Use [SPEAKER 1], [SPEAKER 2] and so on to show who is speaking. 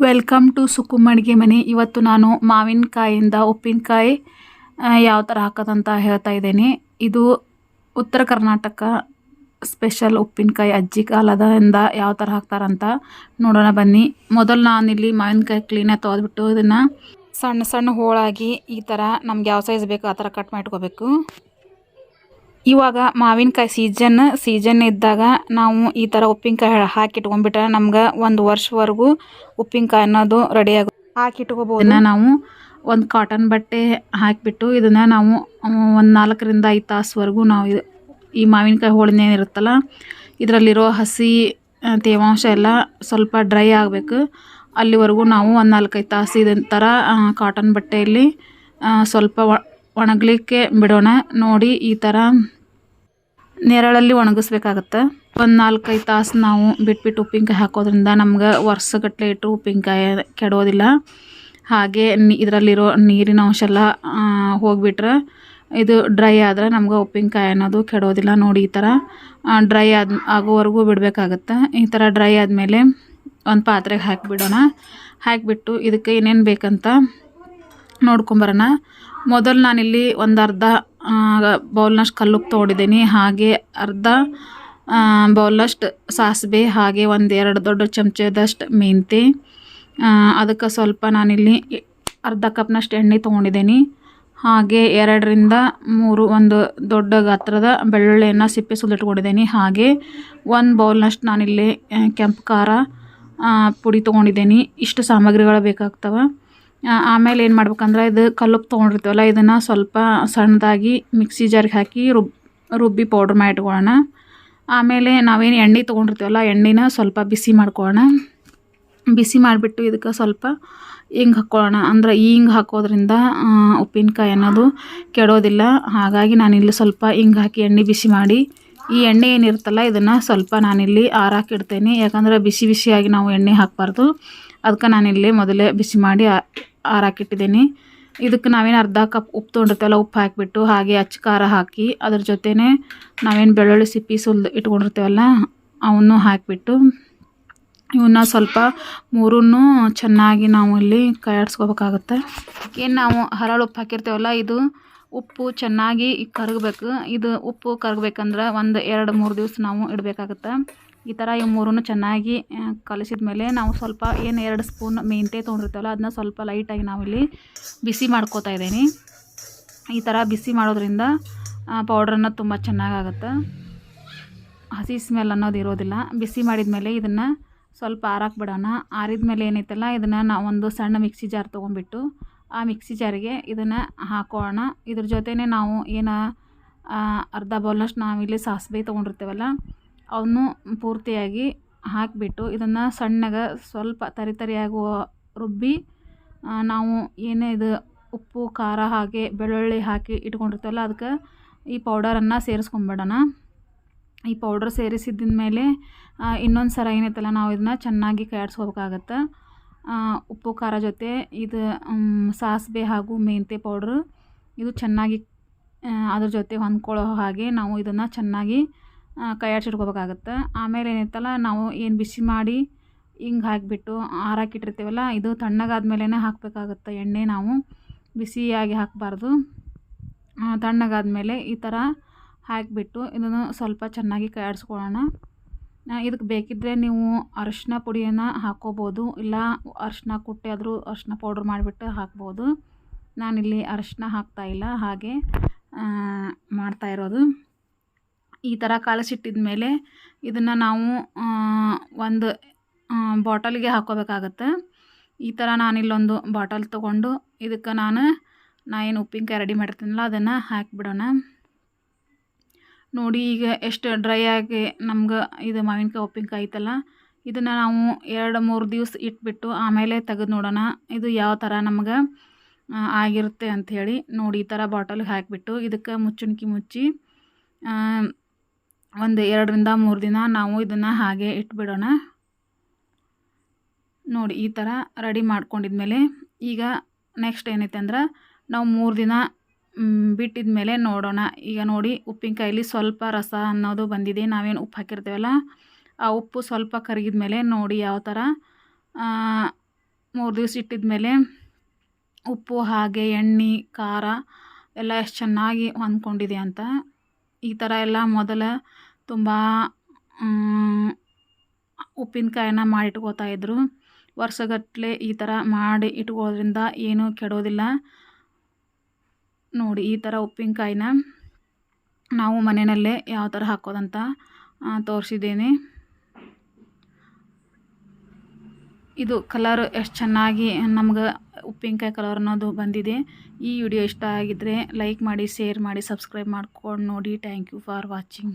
[SPEAKER 1] Welcome to ಸುಕುಮ್ ಅಡುಗೆ ಮನೆ. ಇವತ್ತು ನಾನು ಮಾವಿನಕಾಯಿಂದ ಉಪ್ಪಿನಕಾಯಿ ಯಾವ ಥರ ಹಾಕೋದಂತ ಹೇಳ್ತಾ ಇದ್ದೀನಿ. ಇದು ಉತ್ತರ ಕರ್ನಾಟಕ ಸ್ಪೆಷಲ್ ಉಪ್ಪಿನಕಾಯಿ ಅಜ್ಜಿ ಕಾಲದಿಂದ ಯಾವ ಥರ ಹಾಕ್ತಾರಂತ ನೋಡೋಣ ಬನ್ನಿ. ಮೊದಲು ನಾನಿಲ್ಲಿ ಮಾವಿನಕಾಯಿ ಕ್ಲೀನಾಗಿ ತೊಳೆದ್ಬಿಟ್ಟು ಇದನ್ನು ಸಣ್ಣ ಸಣ್ಣ ಹೋಳಾಗಿ ಈ ಥರ ನಮ್ಗೆ ಯಾವ ಸೈಜ್ ಬೇಕು ಆ ಥರ ಕಟ್ ಮಾಡಿಟ್ಕೋಬೇಕು ಇವಾಗ ಮಾವಿನಕಾಯಿ ಸೀಸನ್ ಸೀಸನ್ ಇದ್ದಾಗ ನಾವು ಈ ಥರ ಉಪ್ಪಿನಕಾಯಿ ಹಾಕಿಟ್ಕೊಂಡ್ಬಿಟ್ರೆ ನಮ್ಗೆ ಒಂದು ವರ್ಷವರೆಗೂ ಉಪ್ಪಿನಕಾಯಿ ಅನ್ನೋದು ರೆಡಿ ಆಗುತ್ತೆ. ಹಾಕಿ ಇದನ್ನು ನಾವು ಒಂದು ಕಾಟನ್ ಬಟ್ಟೆ ಹಾಕಿಬಿಟ್ಟು ಇದನ್ನು ನಾವು ಒಂದು ನಾಲ್ಕರಿಂದ ಐದು ತಾಸುವರೆಗೂ ನಾವು ಇದು ಈ ಮಾವಿನಕಾಯಿ ಹೋಳಿನೇನಿರುತ್ತಲ್ಲ ಇರುತ್ತಲ್ಲ ಇದರಲ್ಲಿರೋ ಹಸಿ ತೇವಾಂಶ ಎಲ್ಲ ಸ್ವಲ್ಪ ಡ್ರೈ ಆಗಬೇಕು. ಅಲ್ಲಿವರೆಗೂ ನಾವು ಒಂದು ನಾಲ್ಕೈದು ತಾಸು ಇದನ್ನ ಥರ ಕಾಟನ್ ಬಟ್ಟೆಯಲ್ಲಿ ಸ್ವಲ್ಪ ಒಣಗಲಿಕ್ಕೆ ಬಿಡೋಣ. ನೋಡಿ ಈ ಥರ ನೆರಳಲ್ಲಿ ಒಣಗಿಸ್ಬೇಕಾಗತ್ತೆ. ಒಂದು ನಾಲ್ಕೈದು ತಾಸು ನಾವು ಬಿಟ್ಬಿಟ್ಟು ಉಪ್ಪಿನಕಾಯಿ ಹಾಕೋದ್ರಿಂದ ನಮ್ಗೆ ವರ್ಷಗಟ್ಟಲೆ ಇಟ್ಟು ಉಪ್ಪಿನಕಾಯಿ ಕೆಡೋದಿಲ್ಲ. ಹಾಗೆ ನೀ ಇದರಲ್ಲಿರೋ ನೀರಿನ ಅಂಶ ಎಲ್ಲ ಹೋಗಿಬಿಟ್ರೆ ಇದು ಡ್ರೈ ಆದರೆ ನಮ್ಗೆ ಉಪ್ಪಿನಕಾಯಿ ಅನ್ನೋದು ಕೆಡೋದಿಲ್ಲ ನೋಡಿ ಈ ಥರ. ಡ್ರೈ ಆದ ಆಗೋವರೆಗೂ ಬಿಡಬೇಕಾಗತ್ತೆ. ಈ ಥರ ಡ್ರೈ ಆದಮೇಲೆ ಒಂದು ಪಾತ್ರೆಗೆ ಹಾಕಿಬಿಡೋಣ. ಹಾಕಿಬಿಟ್ಟು ಇದಕ್ಕೆ ಏನೇನು ಬೇಕಂತ ನೋಡ್ಕೊಂಬರೋಣ. ಮೊದಲು ನಾನಿಲ್ಲಿ ಒಂದು ಅರ್ಧ ಬೌಲ್ನಷ್ಟು ಕಲ್ಲುಪ್ಪು ತೊಗೊಂಡಿದ್ದೀನಿ. ಹಾಗೆ ಅರ್ಧ ಬೌಲ್ನಷ್ಟು ಸಾಸಿವೆ, ಹಾಗೆ ಒಂದೆರಡು ದೊಡ್ಡ ಚಮಚದಷ್ಟು ಮೆಂತೆ ಅದಕ್ಕೆ ಸ್ವಲ್ಪ ನಾನಿಲ್ಲಿ ಅರ್ಧ ಕಪ್ನಷ್ಟು ಎಣ್ಣೆ ತೊಗೊಂಡಿದ್ದೀನಿ. ಹಾಗೆ ಎರಡರಿಂದ ಮೂರು ಒಂದು ದೊಡ್ಡ ಗಾತ್ರದ ಬೆಳ್ಳುಳ್ಳಿಯನ್ನು ಸಿಪ್ಪೆ ಸುಲಿಟ್ಕೊಂಡಿದ್ದೀನಿ ಹಾಗೆ ಒಂದು ಬೌಲ್ನಷ್ಟು ನಾನಿಲ್ಲಿ ಕೆಂಪು ಖಾರ ಪುಡಿ ತೊಗೊಂಡಿದ್ದೀನಿ. ಇಷ್ಟು ಸಾಮಗ್ರಿಗಳು ಬೇಕಾಗ್ತವೆ. ಆಮೇಲೆ ಏನು ಮಾಡ್ಬೇಕಂದ್ರೆ ಇದು ಕಲ್ಲುಪ್ಪು ತೊಗೊಂಡಿರ್ತೀವಲ್ಲ, ಇದನ್ನು ಸ್ವಲ್ಪ ಸಣ್ಣದಾಗಿ ಮಿಕ್ಸಿ ಜಾರಿಗೆ ಹಾಕಿ ರುಬ್, ರುಬ್ಬಿ ಪೌಡ್ರ್ ಮಾಡಿ ಇಟ್ಕೊಳ್ಳೋಣ. ಆಮೇಲೆ ನಾವೇನು ಎಣ್ಣೆ ತೊಗೊಂಡಿರ್ತೀವಲ್ಲ, ಎಣ್ಣೆನ ಸ್ವಲ್ಪ ಬಿಸಿ ಮಾಡ್ಕೊಳ್ಳೋಣ. ಬಿಸಿ ಮಾಡಿಬಿಟ್ಟು ಇದಕ್ಕೆ ಸ್ವಲ್ಪ ಹಿಂಗೆ ಹಾಕ್ಕೊಳ್ಳೋಣ. ಅಂದ್ರೆ ಹಿಂಗೆ ಹಾಕೋದ್ರಿಂದ ಉಪ್ಪಿನಕಾಯಿ ಅನ್ನೋದು ಕೆಡೋದಿಲ್ಲ. ಹಾಗಾಗಿ ನಾನಿಲ್ಲಿ ಸ್ವಲ್ಪ ಹಿಂಗೆ ಹಾಕಿ ಎಣ್ಣೆ ಬಿಸಿ ಮಾಡಿ, ಈ ಎಣ್ಣೆ ಏನಿರುತ್ತಲ್ಲ, ಇದನ್ನು ಸ್ವಲ್ಪ ನಾನಿಲ್ಲಿ ಆರಾಕಿಡ್ತೇನೆ ಯಾಕಂದ್ರೆ ಬಿಸಿ ಬಿಸಿಯಾಗಿ ನಾವು ಎಣ್ಣೆ ಹಾಕಬಾರ್ದು. ಅದಕ್ಕೆ ನಾನಿಲ್ಲಿ ಮೊದಲೇ ಬಿಸಿ ಮಾಡಿ ಆರಾಕಿಟ್ಟಿದ್ದೀನಿ ಇದಕ್ಕೆ ನಾವೇನು ಅರ್ಧ ಕಪ್ ಉಪ್ಪು ತೊಗೊಂಡಿರ್ತೇವಲ್ಲ ಉಪ್ಪು ಹಾಕಿಬಿಟ್ಟು ಹಾಗೆ ಅಚ್ಚ ಖಾರ ಹಾಕಿ ಅದ್ರ ಜೊತೆನೇ ನಾವೇನು ಬೆಳ್ಳುಳ್ಳಿ ಸಿಪ್ಪಿ ಸುಲ್ದು ಇಟ್ಕೊಂಡಿರ್ತೇವಲ್ಲ, ಅವನ್ನು ಹಾಕಿಬಿಟ್ಟು ಇವನ್ನ ಸ್ವಲ್ಪ ಮೂರನ್ನು ಚೆನ್ನಾಗಿ ನಾವು ಇಲ್ಲಿ ಕೈಯಾಡಿಸ್ಕೋಬೇಕಾಗತ್ತೆ. ಏನು ನಾವು ಹರಳು ಉಪ್ಪು ಹಾಕಿರ್ತೇವಲ್ಲ, ಇದು ಉಪ್ಪು ಚೆನ್ನಾಗಿ ಕರಗಬೇಕು. ಇದು ಉಪ್ಪು ಕರಗಬೇಕಂದ್ರೆ ಒಂದು ಎರಡು ಮೂರು ದಿವಸ ನಾವು ಇಡಬೇಕಾಗತ್ತೆ. ಈ ಥರ ಇವು ಮೂರನ್ನು ಚೆನ್ನಾಗಿ ಕಲಿಸಿದ ಮೇಲೆ ನಾವು ಸ್ವಲ್ಪ ಏನು ಎರಡು ಸ್ಪೂನ್ ಮೆಂತೆ ತೊಗೊಂಡಿರ್ತೀವಲ್ಲ, ಅದನ್ನ ಸ್ವಲ್ಪ ಲೈಟಾಗಿ ನಾವಿಲ್ಲಿ ಬಿಸಿ ಮಾಡ್ಕೋತಾ ಇದ್ದೀನಿ. ಈ ಥರ ಬಿಸಿ ಮಾಡೋದ್ರಿಂದ ಪೌಡ್ರನ್ನು ತುಂಬ ಚೆನ್ನಾಗಾಗತ್ತೆ. ಹಸಿ ಸ್ಮೆಲ್ ಅನ್ನೋದು ಇರೋದಿಲ್ಲ. ಬಿಸಿ ಮಾಡಿದ ಮೇಲೆ ಇದನ್ನು ಸ್ವಲ್ಪ ಆರಾಕ್ ಬಿಡೋಣ ಆರಿದ ಮೇಲೆ ಏನೈತಲ್ಲ ಇದನ್ನು ಒಂದು ಸಣ್ಣ ಮಿಕ್ಸಿ ಜಾರ್ ತೊಗೊಂಡ್ಬಿಟ್ಟು ಆ ಮಿಕ್ಸಿ ಜಾರಿಗೆ ಇದನ್ನು ಹಾಕೋಣ. ಇದ್ರ ಜೊತೆನೇ ನಾವು ಏನು ಅರ್ಧ ಬೌಲ್ನಷ್ಟು ನಾವಿಲ್ಲಿ ಸಾಸಿವೆ ತೊಗೊಂಡಿರ್ತೇವಲ್ಲ ಅವನ್ನೂ ಪೂರ್ತಿಯಾಗಿ ಹಾಕಿಬಿಟ್ಟು ಇದನ್ನು ಸಣ್ಣಗೆ ಸ್ವಲ್ಪ ತರಿ ತರಿಯಾಗುವ ರುಬ್ಬಿ ನಾವು ಏನೇ ಇದು ಉಪ್ಪು, ಖಾರ ಹಾಗೆ ಬೆಳ್ಳುಳ್ಳಿ ಹಾಕಿ ಇಟ್ಕೊಂಡಿರ್ತೇವಲ್ಲ, ಅದಕ್ಕೆ ಈ ಪೌಡರನ್ನು ಸೇರಿಸ್ಕೊಂಬಿಡೋಣ. ಈ ಪೌಡರ್ ಸೇರಿಸಿದ್ದ ಮೇಲೆ ಇನ್ನೊಂದು ಸರ ಏನೈತಲ್ಲ ನಾವು ಇದನ್ನ ಚೆನ್ನಾಗಿ ಕೈಯಾಡಿಸ್ಕೋಬೇಕಾಗತ್ತೆ ಉಪ್ಪು, ಖಾರ ಜೊತೆ ಇದು ಸಾಸಿವೆ ಹಾಗೂ ಮೆಂತೆ ಪೌಡ್ರು. ಇದು ಚೆನ್ನಾಗಿ ಅದ್ರ ಜೊತೆ ಹೊಂದ್ಕೊಳ್ಳೋ ಹಾಗೆ ನಾವು ಇದನ್ನು ಚೆನ್ನಾಗಿ ಕೈಯಾಡ್ಸಿಟ್ಕೋಬೇಕಾಗತ್ತೆ. ಆಮೇಲೆ ಏನೈತಲ್ಲ, ನಾವು ಏನು ಬಿಸಿ ಮಾಡಿ ಹಿಂಗೆ ಹಾಕಿಬಿಟ್ಟು ಆರಾಕಿಟ್ಟಿರ್ತೀವಲ್ಲ, ಇದು ತಣ್ಣಗಾದ್ಮೇಲೆ ಹಾಕಬೇಕಾಗತ್ತೆ ಎಣ್ಣೆ ನಾವು. ಬಿಸಿಯಾಗಿ ಹಾಕಬಾರ್ದು. ತಣ್ಣಗಾದ್ಮೇಲೆ ಈ ಥರ ಹಾಕಿಬಿಟ್ಟು ಇದನ್ನು ಸ್ವಲ್ಪ ಚೆನ್ನಾಗಿ ಕೈಯಾಡಿಸ್ಕೊಳ್ಳೋಣ. ಇದಕ್ಕೆ ಬೇಕಿದ್ದರೆ ನೀವು ಅರಶಿನ ಪುಡಿಯನ್ನು ಹಾಕ್ಕೋಬೋದು ಇಲ್ಲ ಅರಶಿನ ಕುಟ್ಟಿ ಆದರೂ ಅರಶಿನ ಪೌಡ್ರ್ ಮಾಡಿಬಿಟ್ಟು ಹಾಕ್ಬೋದು. ನಾನಿಲ್ಲಿ ಅರಶಿನ ಹಾಕ್ತಾಯಿಲ್ಲ ಹಾಗೆ ಆ, ಮಾಡ್ತಾ ಇರೋದು. ಈ ಥರ ಕಲಸಿಟ್ಟಿದ ಮೇಲೆ ಇದನ್ನು ನಾವು ಒಂದು ಬಾಟಲ್ಗೆ ಹಾಕ್ಕೋಬೇಕಾಗತ್ತೆ ಈ ಥರ ನಾನಿಲ್ಲೊಂದು ಬಾಟಲ್ ತೊಗೊಂಡು ಇದಕ್ಕೆ ನಾನು ನಾ ಏನು ಉಪ್ಪಿನಕಾಯಿ ರೆಡಿ ಮಾಡಿರ್ತೀನಲ್ಲ ಅದನ್ನು ಹಾಕಿಬಿಡೋಣ. ನೋಡಿ ಈಗ ಎಷ್ಟು ಡ್ರೈ ಆಗಿ ನಮ್ಗೆ ಇದು ಮಾವಿನಕಾಯಿ ಉಪ್ಪಿನಕಾಯಿ ಐತಲ್ಲ, ಇದನ್ನು ನಾವು ಎರಡು ಮೂರು ದಿವಸ ಇಟ್ಬಿಟ್ಟು ಆಮೇಲೆ ತೆಗೆದು ನೋಡೋಣ, ಇದು ಯಾವ ಥರ ನಮ್ಗೆ ಆಗಿರುತ್ತೆ ಅಂಥೇಳಿ ನೋಡಿ ಈ ಥರ ಬಾಟಲ್ಗೆ ಹಾಕಿಬಿಟ್ಟು ಇದಕ್ಕೆ ಮುಚ್ಚುಣಿಕೆ ಮುಚ್ಚಿ ಒಂದು ಎರಡರಿಂದ ಮೂರು ದಿನ ನಾವು ಇದನ್ನು ಹಾಗೆ ಇಟ್ಬಿಡೋಣ. ನೋಡಿ ಈ ಥರ ರೆಡಿ ಮಾಡ್ಕೊಂಡಿದ್ಮೇಲೆ ಈಗ ನೆಕ್ಸ್ಟ್ ಏನೈತೆ ಅಂದ್ರೆ ನಾವು ಮೂರು ದಿನ ಬಿಟ್ಟಿದ ಮೇಲೆ ನೋಡೋಣ. ಈಗ ನೋಡಿ ಉಪ್ಪಿನಕಾಯಲ್ಲಿ ಸ್ವಲ್ಪ ರಸ ಅನ್ನೋದು ಬಂದಿದೆ. ನಾವೇನು ಉಪ್ಪು ಹಾಕಿರ್ತೀವಲ್ಲ, ಆ ಉಪ್ಪು ಸ್ವಲ್ಪ ಕರಗಿದ ಮೇಲೆ ನೋಡಿ ಯಾವ ಥರ ಮೂರು ದಿವಸ ಇಟ್ಟಿದ್ಮೇಲೆ ಉಪ್ಪು, ಹಾಗೆ, ಎಣ್ಣೆ, ಖಾರ ಎಲ್ಲ ಎಷ್ಟು ಚೆನ್ನಾಗಿ ಹೊಂದ್ಕೊಂಡಿದೆ ಅಂತ. ಈ ಥರ ಎಲ್ಲ ಮೊದಲು ತುಂಬ ಉಪ್ಪಿನಕಾಯಿನ ಮಾಡಿಟ್ಕೋತಾ ಇದ್ರು. ವರ್ಷಗಟ್ಟಲೆ ಈ ಥರ ಮಾಡಿ ಇಟ್ಕೋದ್ರಿಂದ ಏನೂ ಕೆಡೋದಿಲ್ಲ. ನೋಡಿ, ಈ ಥರ ಉಪ್ಪಿನಕಾಯಿನ ನಾವು ಮನೆಯಲ್ಲೇ ಯಾವ ಥರ ಹಾಕೋದಂತ ತೋರಿಸಿದ್ದೀನಿ. ಇದು ಕಲರ್ ಎಷ್ಟು ಚೆನ್ನಾಗಿ ನಮ್ಗೆ ಉಪ್ಪಿನಕಾಯಿ ಕಲರ್ ಅನ್ನೋದು ಬಂದಿದೆ. ಈ ವಿಡಿಯೋ ಇಷ್ಟ ಆಗಿದ್ದರೆ ಲೈಕ್ ಮಾಡಿ ಶೇರ್ ಮಾಡಿ ಸಬ್ಸ್ಕ್ರೈಬ್ ಮಾಡ್ಕೊಂಡು ನೋಡಿ. Thank you for watching